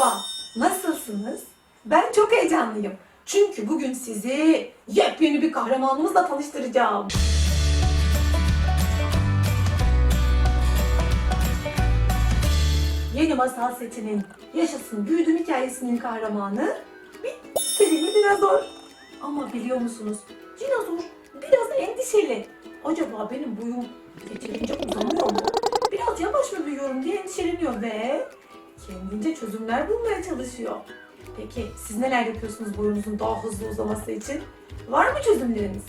Merhaba, nasılsınız? Ben çok heyecanlıyım. Çünkü bugün sizi yepyeni bir kahramanımızla tanıştıracağım. Yeni masal setinin Yaşasın Büyüdüm hikayesinin kahramanı bir sevimli dinozor. Ama biliyor musunuz? Dinozor biraz endişeli. Acaba benim boyum yeterince uzamıyor mu? Biraz yavaş mı büyüyorum diye endişeleniyor ve kendince çözümler bulmaya çalışıyor. Peki siz neler yapıyorsunuz boyunuzun daha hızlı uzaması için? Var mı çözümleriniz?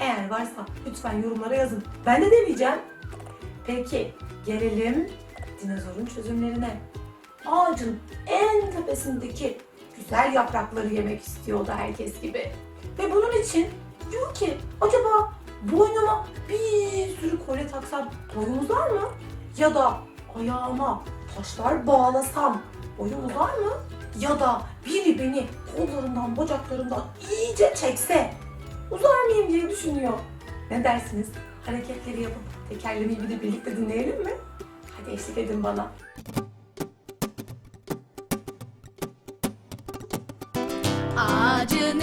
Eğer varsa lütfen yorumlara yazın. Ben de deneyeceğim. Peki gelelim dinozorun çözümlerine. Ağacın en tepesindeki güzel yaprakları yemek istiyordu herkes gibi. Ve bunun için diyor ki acaba boynuma bir sürü kolye taksam boyum uzar mı? Ya da ayağıma taşlar bağlasam boyum uzar mı? Ya da biri beni kollarımdan bacaklarımdan iyice çekse uzar mıyım diye düşünüyor. Ne dersiniz? Hareketleri yapıp tekerlemeyi bir de birlikte dinleyelim mi? Hadi eşlik edin bana. Ağacın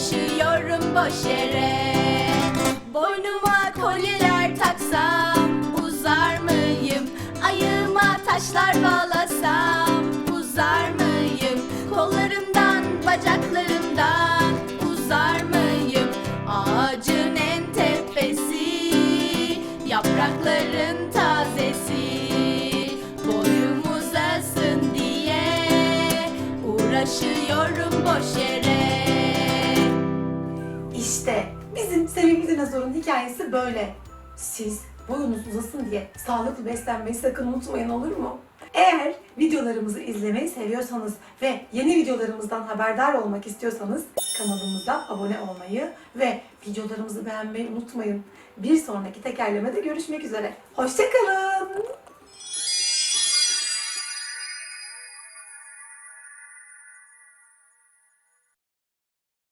Uğraşıyorum boş yere Boynuma kolyeler taksam Uzar mıyım? Ayağıma taşlar bağlasam Uzar mıyım? Kollarımdan, bacaklarımdan Uzar mıyım? Ağacın en tepesi Yaprakların tazesi Boyum uzasın diye Uğraşıyorum boş yere İşte bizim sevimli dinozorun hikayesi böyle. Siz boyunuz uzasın diye sağlıklı beslenmeyi sakın unutmayın olur mu? Eğer videolarımızı izlemeyi seviyorsanız ve yeni videolarımızdan haberdar olmak istiyorsanız kanalımıza abone olmayı ve videolarımızı beğenmeyi unutmayın. Bir sonraki tekerlemede görüşmek üzere. Hoşçakalın.